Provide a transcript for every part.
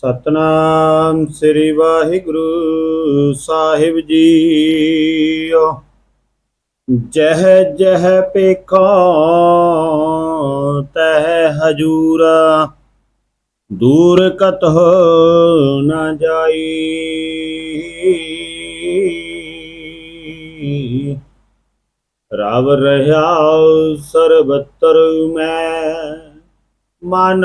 ਸਤਨਾਮ ਸ੍ਰੀ ਵਾਹਿਗੁਰੂ ਸਾਹਿਬ ਜੀਓ। ਜਹ ਜਹ ਪੇਖਾ, ਤਹ ਹਜੂਰਾ। ਦੂਰ ਕਤਹ ਨਾ ਜਾਈ। ਰਾਵ ਰਹਾ ਸਰਬਤਰ ਮੈਂ ਮਨ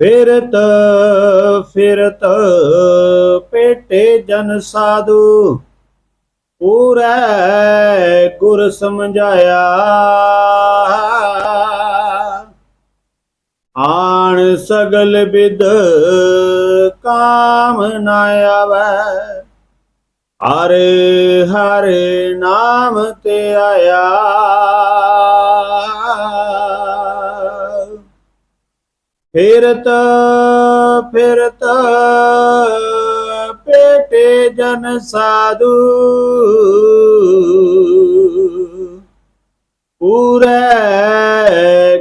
ਫਿਰਤ ਫਿਰਤ, ਪੇਟੇ ਜਨ ਸਾਧੂ। ਪੂਰੈ ਗੁਰ ਸਮਝਾਇਆ। ਆਣ ਸਗਲ ਬਿਦ ਕਾਮ ਨਾ ਆਵੈ। ਹਰ ਹਰ ਨਾਮ ਤੇ ਆਇਆ। ਫਿਰਤ ਫਿਰਤ, ਪੇਟੇ ਜਨ ਸਾਧੂ। ਪੂਰੇ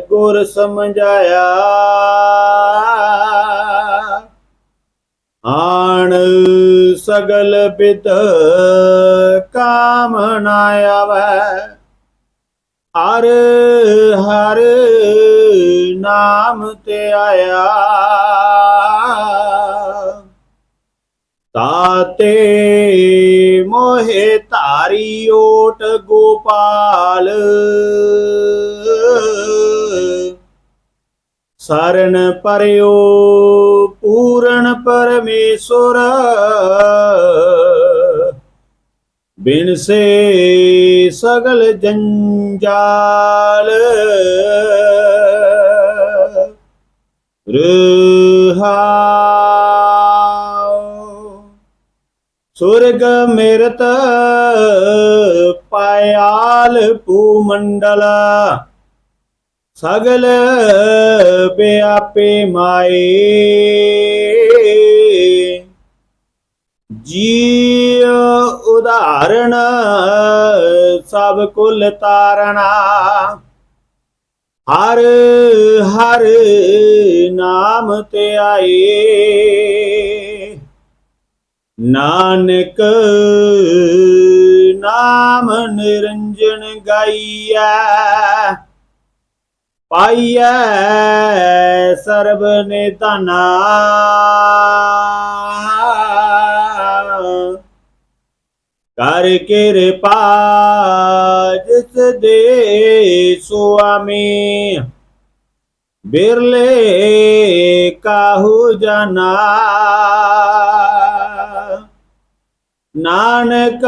ਗੁਰ ਸਮਝਾਇਆ। ਆਣ ਸਗਲ ਬਿਦ ਕਾਮ ਨਾ ਹਰ ਹਰ ਨਾਮ ਤੇ ਆਇਆ। ਤਾਤੇ ਮੋਹਿ ਧਾਰੀ ਓਟ ਗੋਪਾਲ। ਸਰਨ ਪਰਿਓ ਪੂਰਨ ਪਰਮੇਸ਼ਵਰ ਬਿਨ ਸੇ ਸਗਲ ਜੰਜਾਲ। ਰਹਾਉ। ਸੁਰਗ ਮਿਰਤ ਪਾਇਆਲ ਭੂਮੰਡਲ ਸਗਲ ਬਿਆਪੇ ਮਾਏ। ਜੀ ਉਦਾਹਰਣ ਸਭ ਕੁਲ ਤਾਰਣਾ ਹਰ ਹਰ ਨਾਮ ਤੇ ਆਏ। ਨਾਨਕ ਨਾਮ ਨਿਰੰਜਨ ਗਾਈਐ ਪਾਈਐ ਸਰਬ ਨਿਧਾਨਾ। ਕਰ ਕਿਰਪਾ, ਜਿਸ ਦੇ ਸੁਆਮੀ ਬਿਰਲੇ ਕਾਹੂ ਜਨਾ। ਨਾਨਕ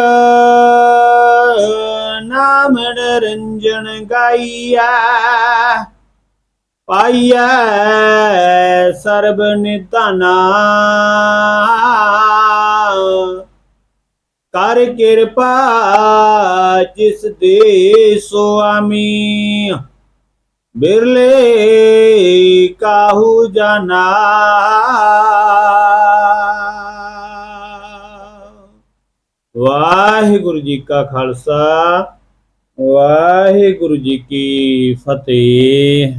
ਨਾਮ ਨਿਰੰਜਨ ਗਾਈਐ ਪਾਈਐ ਸਰਬ ਨਿਧਾਨਾ। ਕਰ ਕਿਰਪਾ ਜਿਸ ਦੇ ਸੁਆਮੀ। ਬਿਰਲੇ ਕਾਹੂ ਜਨਾ। ਵਾਹਿਗੁਰੂ ਜੀ ਕਾ ਖਾਲਸਾ, ਵਾਹਿਗੁਰੂ ਜੀ ਕੀ ਫਤਿਹ।